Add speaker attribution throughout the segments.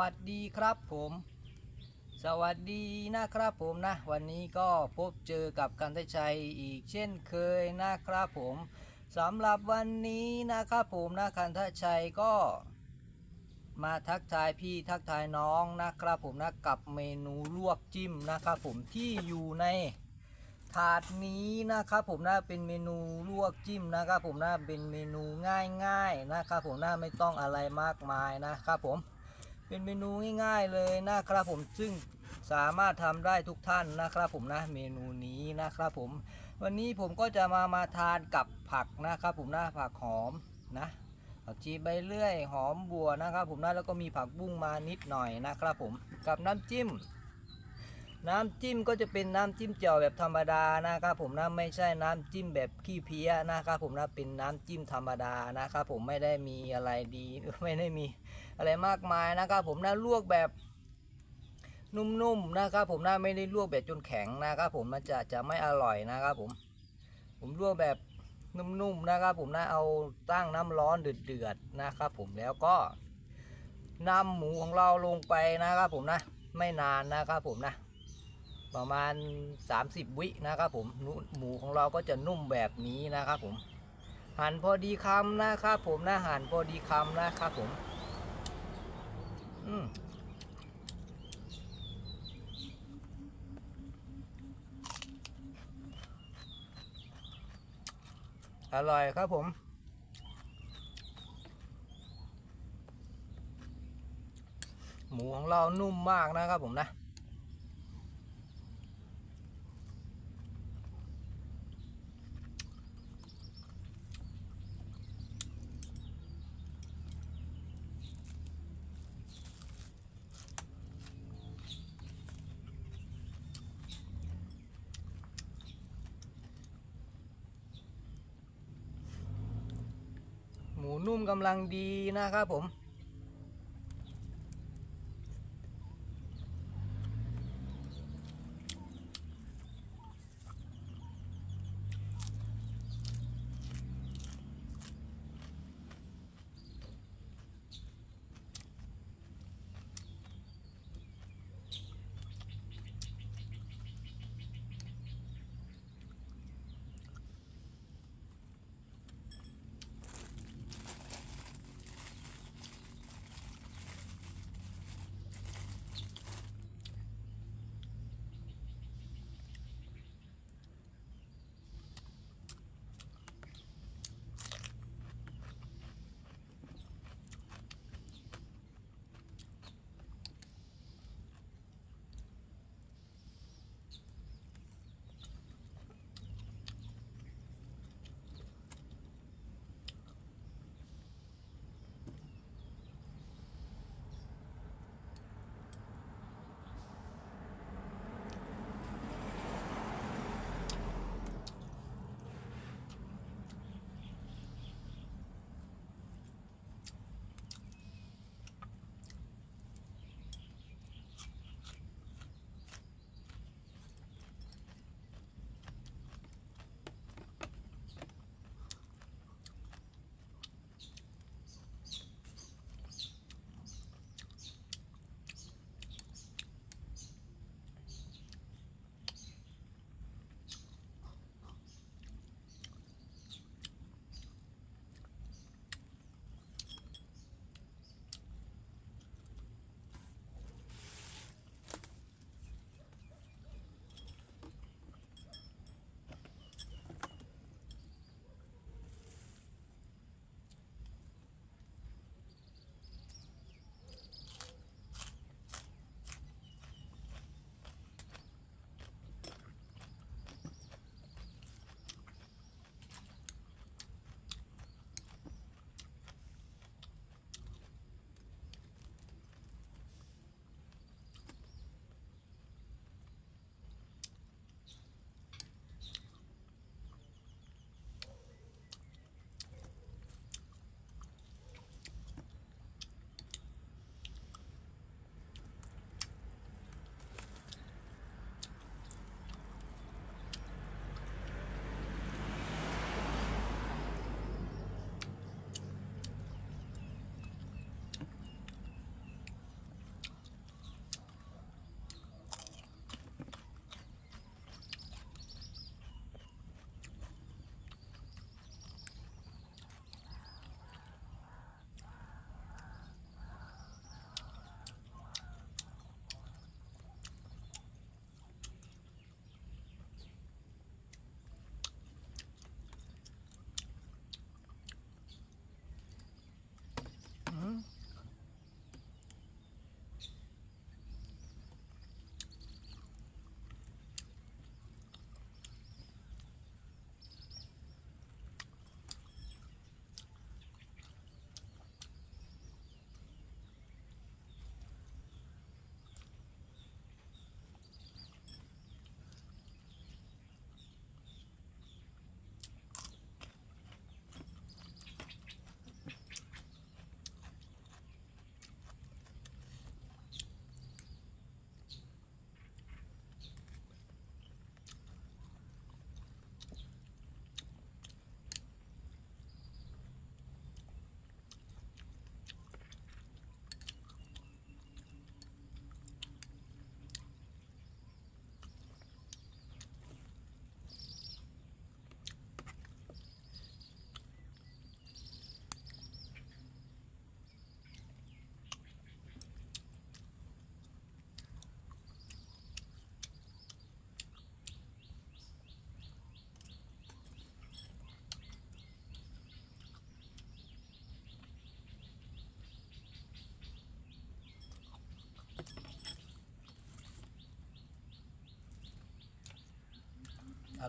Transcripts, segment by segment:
Speaker 1: วัสดีครับผม สวัสดีนะครับผมนะ วันนี้ก็พบเจอกับกันทชัยอีกเช่นเคยนะครับผมสำหรับวันนี้นะครับผมนะกันทชัยก็ มาทักทายพี่ทักทายน้องนะครับผมนะกับเมนูลวกจิ้มนะครับผมที่อยู่ในถาดนี้นะครับผมนะเป็นเมนูลวกจิ้มนะครับผมนะเป็นเมนูง่ายๆนะครับผมนะไม่ต้องอะไรมากมายนะครับผม เป็นเมนูง่ายๆเลยนะครับผมซึ่งสามารถทำได้ทุกท่านนะครับผมนะเมนูนี้นะครับผม วันนี้ผมก็จะมามาทานกับผักนะครับผมนะผักหอมนะผักชีใบเลื่อยหอมบัวนะครับ ผมนะแล้วก็มีผักบุ้งมานิดหน่อยนะครับผมกับน้ำจิ้ม น้ำจิ้มก็จะเป็นน้ำจิ้มเจียวแบบธรรมดานะครับผมนะไม่ใช่น้ำจิ้มแบบขี้เพี้ยนะครับผมนะเป็นน้ำจิ้มธรรมดานะครับผมไม่ได้มีอะไรดีไม่ได้มี อะไรมากมายนะครับผมนะลวกแบบนุ่มๆนะครับผมนะไม่ได้ลวกแบบจนแข็งนะครับผมมันจะจะไม่อร่อยนะครับผม ผมลวกแบบนุ่มๆนะครับผมนะเอาตั้งน้ำร้อนเดือดๆนะครับผมแล้วก็นำหมูของเราลงไปนะครับผมนะไม่นานนะครับผมนะประมาณ 30 วินะครับผมหนูหมูของเราก็จะนุ่มแบบนี้นะครับผมหั่นพอดีคำนะครับผมนะหั่นพอดีคำนะครับผม อืมอร่อยครับผม หมูของเรานุ่มมากนะครับผมนะ นุ่มกำลังดีนะครับผม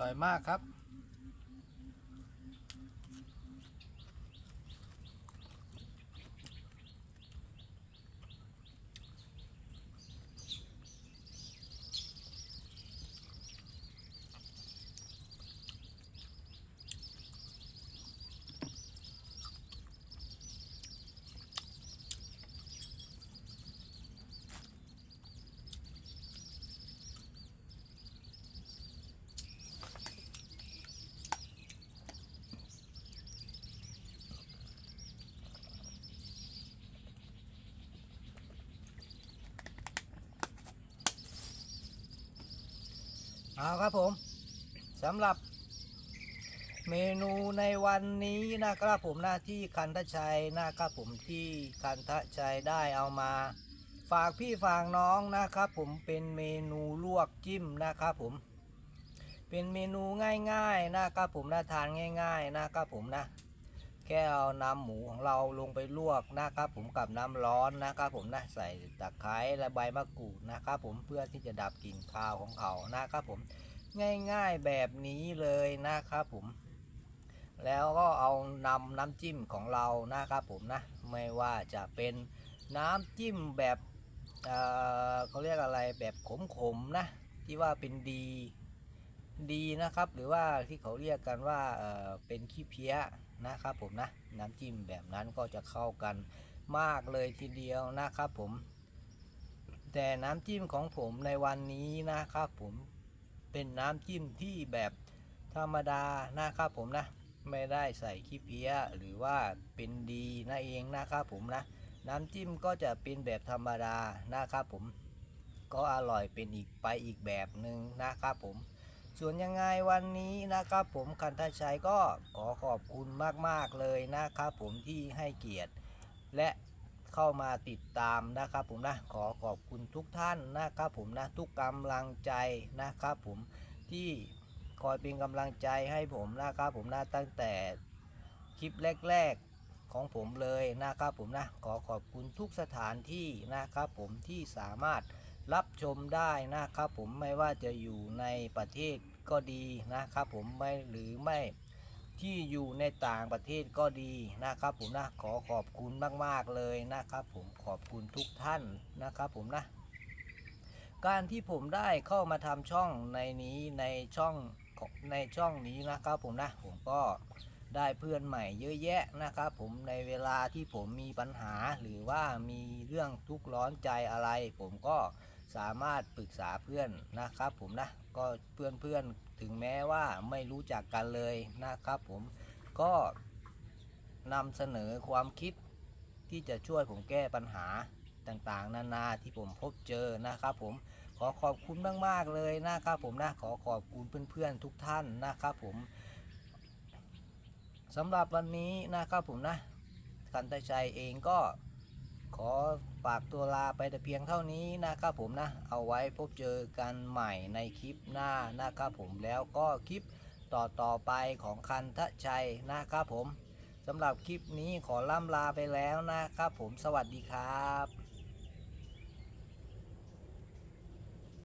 Speaker 1: ร่อยมากครับ เอาครับผมสำหรับเมนูในวันนี้นะครับผมหน้าที่คันทชัยนะครับผมที่คันทชัยได้เอามา ฝากพี่ฝากน้องนะครับผมเป็นเมนูลวกจิ้มนะครับผม เป็นเมนูง่ายๆนะครับผมน่าทานง่าย ๆนะครับผมนะ แค่เอาน้ำหมูของเราลงไปลวกนะครับ ผมกับน้ำร้อนนะครับ ผมนะใส่ตะไคร้และใบมะกรูดนะครับ ผมเพื่อที่จะดับกลิ่นคาวของเขานะครับ ผมง่ายๆแบบนี้เลยนะครับผมแล้วก็เอานำน้ำจิ้มของเรานะครับผมนะไม่ว่าจะเป็นน้ำจิ้มแบบเเขาเรียกอะไรแบบขมๆนะที่ว่าเป็นดีดีนะครับ หรือว่าที่เขาเรียกกันว่าเเป็นขี้เพี้ย นะครับผมนะน้ำจิ้มแบบนั้นก็จะเข้ากันมากเลยทีเดียวนะครับผม แต่น้ำจิ้มของผมในวันนี้นะครับผมเป็นน้ำจิ้มที่แบบธรรมดานะครับผมนะ ไม่ได้ใส่ขี้เพี้ยหรือว่าเป็นดีนั่นเองนะครับผมนะ น้ำจิ้มก็จะเป็นแบบธรรมดานะครับผม ก็อร่อยเป็นอีกไปอีกแบบหนึ่งนะครับผม ส่วนยังไงวันนี้นะครับผมคันทชัยก็ขอขอบคุณมากๆเลยนะครับผมที่ให้เกียรติ และเข้ามาติดตามนะครับผมนะขอขอบคุณทุกท่านนะครับผมนะทุกกำลังใจนะครับผมที่คอยเป็นกำลังใจให้ผมนะครับผมนะตั้งแต่คลิปแรกๆของผมเลยนะครับผมนะขอขอบคุณทุกสถานที่นะครับผมที่สามารถ รับชมได้นะครับผมไม่ว่าจะอยู่ในประเทศก็ดีนะครับผมไม่หรือไม่ที่อยู่ในต่างประเทศก็ดีนะครับผมนะขอขอบคุณมาก ๆ เลยนะครับผมขอบคุณทุกท่านนะครับผมนะ การที่ผมได้เข้ามาทำช่องในนี้ในช่องของในช่องนี้นะครับผมนะผมก็ได้เพื่อนใหม่เยอะแยะนะครับผมในเวลาที่ผมมีปัญหาหรือว่ามีเรื่องทุกข์ร้อนใจอะไร ผมก็ สามารถปรึกษาเพื่อนนะครับผมนะก็เพื่อนเพื่อนๆถึงแม้ว่าไม่รู้จักกันเลยนะครับผมก็นำเสนอความคิดที่จะช่วยผมแก้ปัญหาต่างๆ นานาที่ผมพบเจอนะครับผมขอขอบคุณมากๆเลยนะครับผมนะขอขอบคุณเพื่อนๆทุกท่านนะครับผมสำหรับวันนี้นะครับผมนะกันตชัยเองก็ ขอฝากตัวลาไปแต่เพียงเท่านี้นะครับผมนะ เอาไว้พบเจอกันใหม่ในคลิปหน้านะครับผมแล้วก็คลิปต่อต่อไปของคันทะชัยนะครับผมสำหรับคลิปนี้ขอล่ำลาไปแล้วนะครับผมสวัสดีครับ